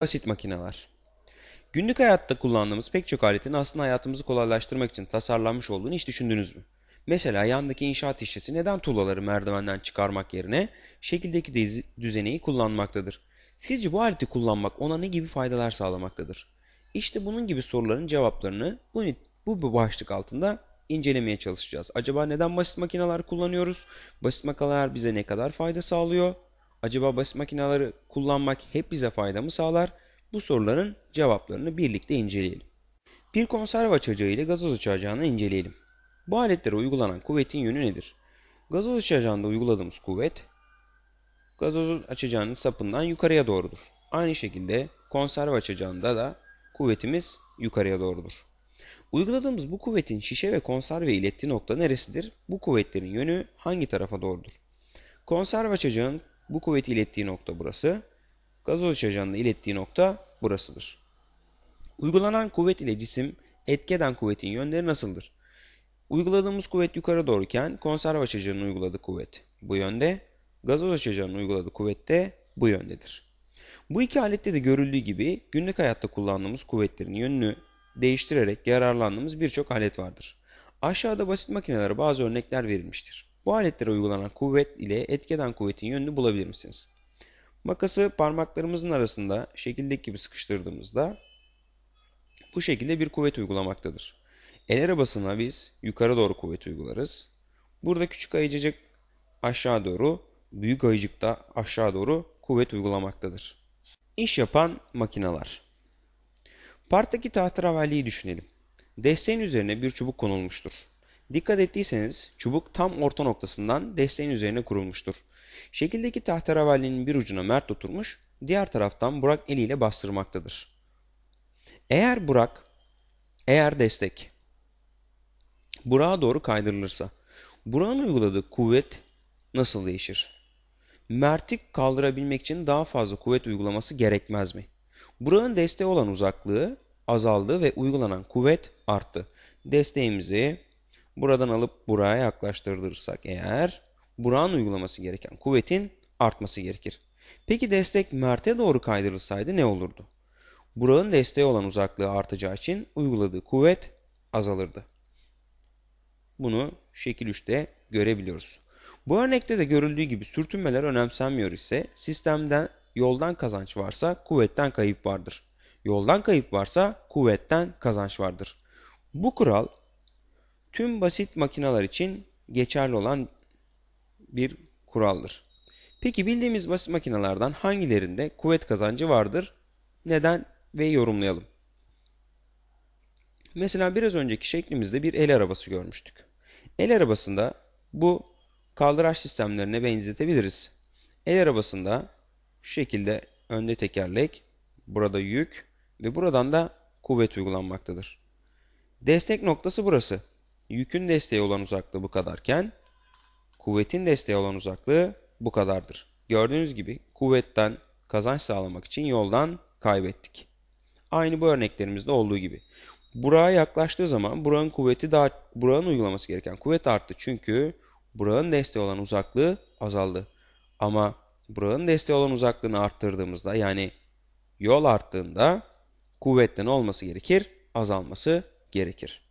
Basit makineler. Günlük hayatta kullandığımız pek çok aletin aslında hayatımızı kolaylaştırmak için tasarlanmış olduğunu hiç düşündünüz mü? Mesela yandaki inşaat işçisi neden tuğlaları merdivenden çıkarmak yerine şekildeki düzeneyi kullanmaktadır? Sizce bu aleti kullanmak ona ne gibi faydalar sağlamaktadır? İşte bunun gibi soruların cevaplarını bu, bu başlık altında incelemeye çalışacağız. Acaba neden basit makineler kullanıyoruz? Basit makineler bize ne kadar fayda sağlıyor? Acaba basit makineleri kullanmak hep bize fayda mı sağlar? Bu soruların cevaplarını birlikte inceleyelim. Bir konserve açacağı ile gazoz açacağını inceleyelim. Bu aletlere uygulanan kuvvetin yönü nedir? Gazoz açacağında uyguladığımız kuvvet, gazozun açacağının sapından yukarıya doğrudur. Aynı şekilde konserve açacağında da kuvvetimiz yukarıya doğrudur. Uyguladığımız bu kuvvetin şişe ve konserve ilettiği nokta neresidir? Bu kuvvetlerin yönü hangi tarafa doğrudur? Konserve açacağın bu kuvveti ilettiği nokta burası. Gazoz açacağının ilettiği nokta burasıdır. Uygulanan kuvvet ile cisim etki eden kuvvetin yönleri nasıldır? Uyguladığımız kuvvet yukarı doğruken konserve açacağının uyguladığı kuvvet bu yönde, gazoz açacağının uyguladığı kuvvet de bu yöndedir. Bu iki alette de görüldüğü gibi günlük hayatta kullandığımız kuvvetlerin yönünü değiştirerek yararlandığımız birçok alet vardır. Aşağıda basit makinelere bazı örnekler verilmiştir. Bu aletlere uygulanan kuvvet ile etki eden kuvvetin yönünü bulabilir misiniz? Makası parmaklarımızın arasında şekildeki gibi sıkıştırdığımızda bu şekilde bir kuvvet uygulamaktadır. El arabasına biz yukarı doğru kuvvet uygularız. Burada küçük ayıcık aşağı doğru, büyük ayıcık da aşağı doğru kuvvet uygulamaktadır. İş yapan makineler. Parktaki tahterevalliyi düşünelim. Desteğin üzerine bir çubuk konulmuştur. Dikkat ettiyseniz çubuk tam orta noktasından desteğin üzerine kurulmuştur. Şekildeki tahterevallinin bir ucuna Mert oturmuş, diğer taraftan Burak eliyle bastırmaktadır. Eğer Burak, eğer destek Burak'a doğru kaydırılırsa, Burak'ın uyguladığı kuvvet nasıl değişir? Mert'i kaldırabilmek için daha fazla kuvvet uygulaması gerekmez mi? Burak'ın desteği olan uzaklığı azaldı ve uygulanan kuvvet arttı. Desteğimizi buradan alıp buraya yaklaştırırsak eğer Burak'ın uygulaması gereken kuvvetin artması gerekir. Peki destek Mert'e doğru kaydırılsaydı ne olurdu? Burak'ın desteği olan uzaklığı artacağı için uyguladığı kuvvet azalırdı. Bunu şekil 3'te görebiliyoruz. Bu örnekte de görüldüğü gibi sürtünmeler önemsenmiyor ise sistemden yoldan kazanç varsa kuvvetten kayıp vardır. Yoldan kayıp varsa kuvvetten kazanç vardır. Bu kural tüm basit makineler için geçerli olan bir kuraldır. Peki bildiğimiz basit makinelerden hangilerinde kuvvet kazancı vardır? Neden ve yorumlayalım. Mesela biraz önceki şeklimizde bir el arabası görmüştük. El arabasında bu kaldıraç sistemlerine benzetebiliriz. El arabasında şu şekilde önde tekerlek, burada yük ve buradan da kuvvet uygulanmaktadır. Destek noktası burası. Yükün desteği olan uzaklığı bu kadarken kuvvetin desteği olan uzaklığı bu kadardır. Gördüğünüz gibi kuvvetten kazanç sağlamak için yoldan kaybettik. Aynı bu örneklerimizde olduğu gibi. Burak'a yaklaştığı zaman Burak'ın kuvveti daha Burak'ın uygulaması gereken kuvvet arttı. Çünkü Burak'ın desteği olan uzaklığı azaldı. Ama Burak'ın desteği olan uzaklığını arttırdığımızda yani yol arttığında kuvvetten olması gerekir, azalması gerekir.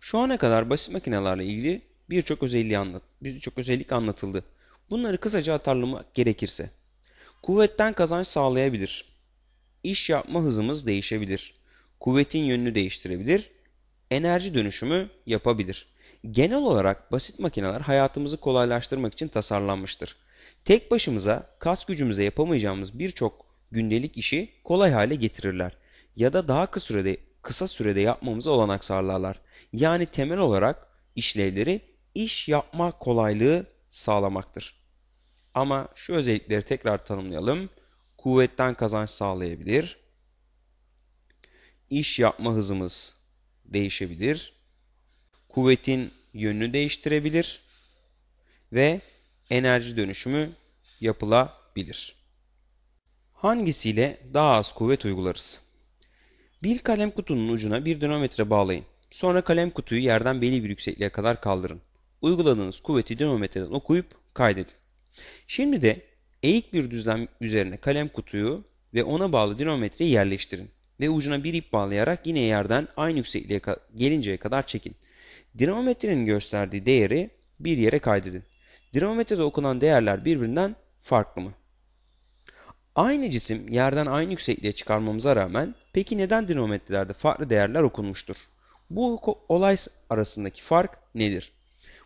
Şu ana kadar basit makinelerle ilgili birçok özelliği anlat, birçok özellik anlatıldı. Bunları kısaca hatırlamak gerekirse. Kuvvetten kazanç sağlayabilir. İş yapma hızımız değişebilir. Kuvvetin yönünü değiştirebilir. Enerji dönüşümü yapabilir. Genel olarak basit makineler hayatımızı kolaylaştırmak için tasarlanmıştır. Tek başımıza kas gücümüze yapamayacağımız birçok gündelik işi kolay hale getirirler ya da daha kısa sürede kısa sürede yapmamıza olanak sağlarlar. Yani temel olarak işlevleri iş yapma kolaylığı sağlamaktır. Ama şu özellikleri tekrar tanımlayalım. Kuvvetten kazanç sağlayabilir. İş yapma hızımız değişebilir. Kuvvetin yönünü değiştirebilir ve enerji dönüşümü yapılabilir. Hangisiyle daha az kuvvet uygularız? Bir kalem kutunun ucuna bir dinamometre bağlayın. Sonra kalem kutuyu yerden belli bir yüksekliğe kadar kaldırın. Uyguladığınız kuvveti dinamometreden okuyup kaydedin. Şimdi de eğik bir düzlem üzerine kalem kutuyu ve ona bağlı dinamometreyi yerleştirin ve ucuna bir ip bağlayarak yine yerden aynı yüksekliğe gelinceye kadar çekin. Dinamometrenin gösterdiği değeri bir yere kaydedin. Dinamometrede okunan değerler birbirinden farklı mı? Aynı cisim yerden aynı yüksekliğe çıkarmamıza rağmen peki neden dinamometrelerde farklı değerler okunmuştur? Bu olay arasındaki fark nedir?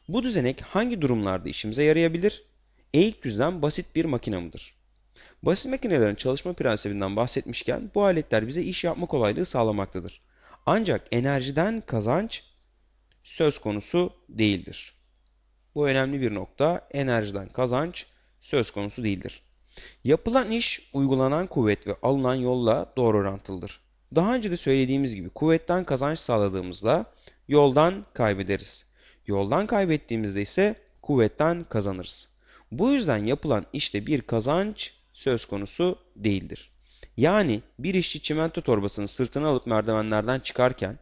Bu düzenek hangi durumlarda işimize yarayabilir? Eğik düzlem basit bir makine mıdır? Basit makinelerin çalışma prensibinden bahsetmişken bu aletler bize iş yapma kolaylığı sağlamaktadır. Ancak enerjiden kazanç söz konusu değildir. Bu önemli bir nokta. Enerjiden kazanç söz konusu değildir. Yapılan iş uygulanan kuvvet ve alınan yolla doğru orantılıdır. Daha önce de söylediğimiz gibi kuvvetten kazanç sağladığımızda yoldan kaybederiz. Yoldan kaybettiğimizde ise kuvvetten kazanırız. Bu yüzden yapılan işte bir kazanç söz konusu değildir. Yani bir işçi çimento torbasını sırtına alıp merdivenlerden çıkarken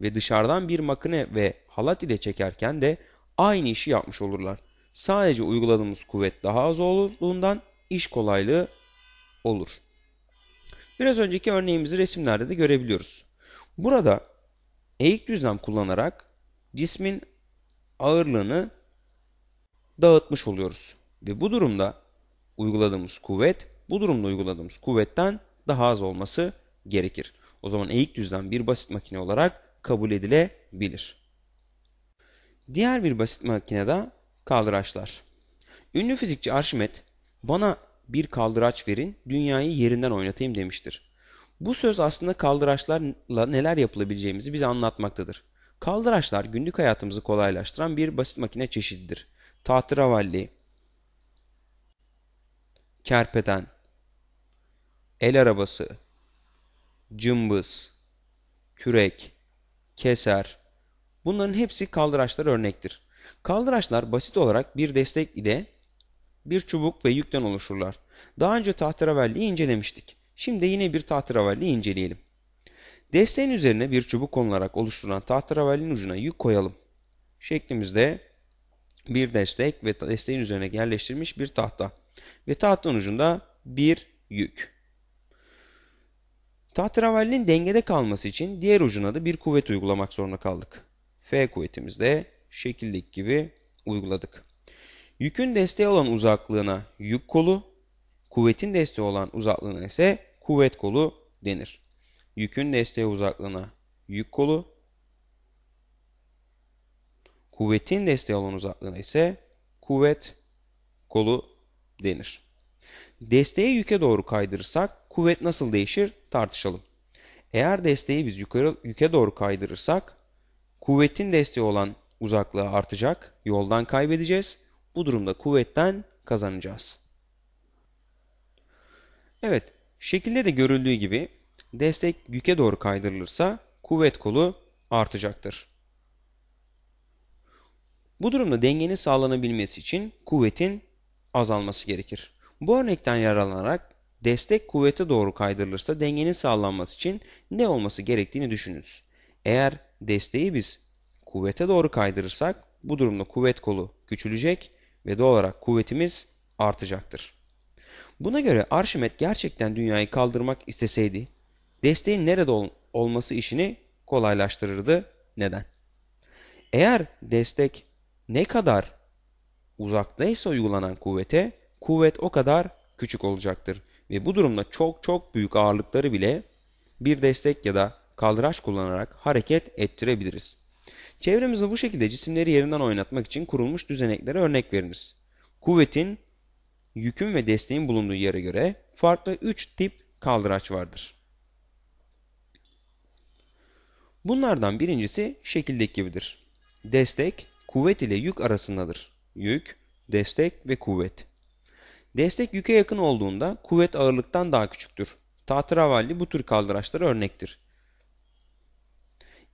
ve dışarıdan bir makine ve halat ile çekerken de aynı işi yapmış olurlar. Sadece uyguladığımız kuvvet daha az olduğundan iş kolaylığı olur. Biraz önceki örneğimizi resimlerde de görebiliyoruz. Burada eğik düzlem kullanarak cismin ağırlığını dağıtmış oluyoruz. Ve bu durumda uyguladığımız kuvvet, bu durumda uyguladığımız kuvvetten daha az olması gerekir. O zaman eğik düzlem bir basit makine olarak kabul edilebilir. Diğer bir basit makinede kaldıraçlar. Ünlü fizikçi Arşimet bana bir kaldıraç verin dünyayı yerinden oynatayım demiştir. Bu söz aslında kaldıraçlarla neler yapılabileceğimizi bize anlatmaktadır. Kaldıraçlar günlük hayatımızı kolaylaştıran bir basit makine çeşididir. Tahtıravalli, kerpeden, el arabası, cımbız, kürek, keser, bunların hepsi kaldıraçlar örnektir. Kaldıraçlar basit olarak bir destek ile bir çubuk ve yükten oluşurlar. Daha önce tahterevalliyi incelemiştik. Şimdi yine bir tahterevalliyi inceleyelim. Desteğin üzerine bir çubuk konularak oluşturulan tahterevallinin ucuna yük koyalım. Şeklimizde bir destek ve desteğin üzerine yerleştirilmiş bir tahta ve tahtanın ucunda bir yük. Tahterevallinin dengede kalması için diğer ucuna da bir kuvvet uygulamak zorunda kaldık. F kuvvetimizi de şekildeki gibi uyguladık. Yükün desteği olan uzaklığına yük kolu, kuvvetin desteği olan uzaklığına ise kuvvet kolu denir. Yükün desteği uzaklığına yük kolu, kuvvetin desteği olan uzaklığına ise kuvvet kolu denir. Desteği yüke doğru kaydırırsak kuvvet nasıl değişir tartışalım. Eğer desteği biz yukarı yüke doğru kaydırırsak kuvvetin desteği olan uzaklığı artacak, yoldan kaybedeceğiz. Bu durumda kuvvetten kazanacağız. Evet, şekilde de görüldüğü gibi destek yüke doğru kaydırılırsa kuvvet kolu artacaktır. Bu durumda dengenin sağlanabilmesi için kuvvetin azalması gerekir. Bu örnekten yararlanarak destek kuvvete doğru kaydırılırsa dengenin sağlanması için ne olması gerektiğini düşününüz. Eğer desteği biz kuvvete doğru kaydırırsak bu durumda kuvvet kolu küçülecek ve doğal olarak kuvvetimiz artacaktır. Buna göre Arşimet gerçekten dünyayı kaldırmak isteseydi desteğin nerede ol olması işini kolaylaştırırdı. Neden? Eğer destek ne kadar uzaktaysa uygulanan kuvvete kuvvet o kadar küçük olacaktır. Ve bu durumda çok çok büyük ağırlıkları bile bir destek ya da kaldıraç kullanarak hareket ettirebiliriz. Çevremizde bu şekilde cisimleri yerinden oynatmak için kurulmuş düzeneklere örnek veriniz. Kuvvetin, yükün ve desteğin bulunduğu yere göre farklı 3 tip kaldıraç vardır. Bunlardan birincisi şekildeki gibidir. Destek, kuvvet ile yük arasındadır. Yük, destek ve kuvvet. Destek yüke yakın olduğunda kuvvet ağırlıktan daha küçüktür. Tahtıravalli bu tür kaldıraçlara örnektir.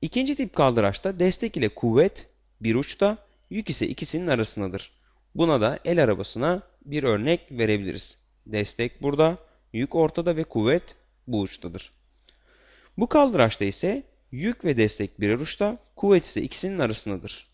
İkinci tip kaldıraçta destek ile kuvvet bir uçta, yük ise ikisinin arasındadır. Buna da el arabasına bir örnek verebiliriz. Destek burada, yük ortada ve kuvvet bu uçtadır. Bu kaldıraçta ise yük ve destek birer uçta, kuvvet ise ikisinin arasındadır.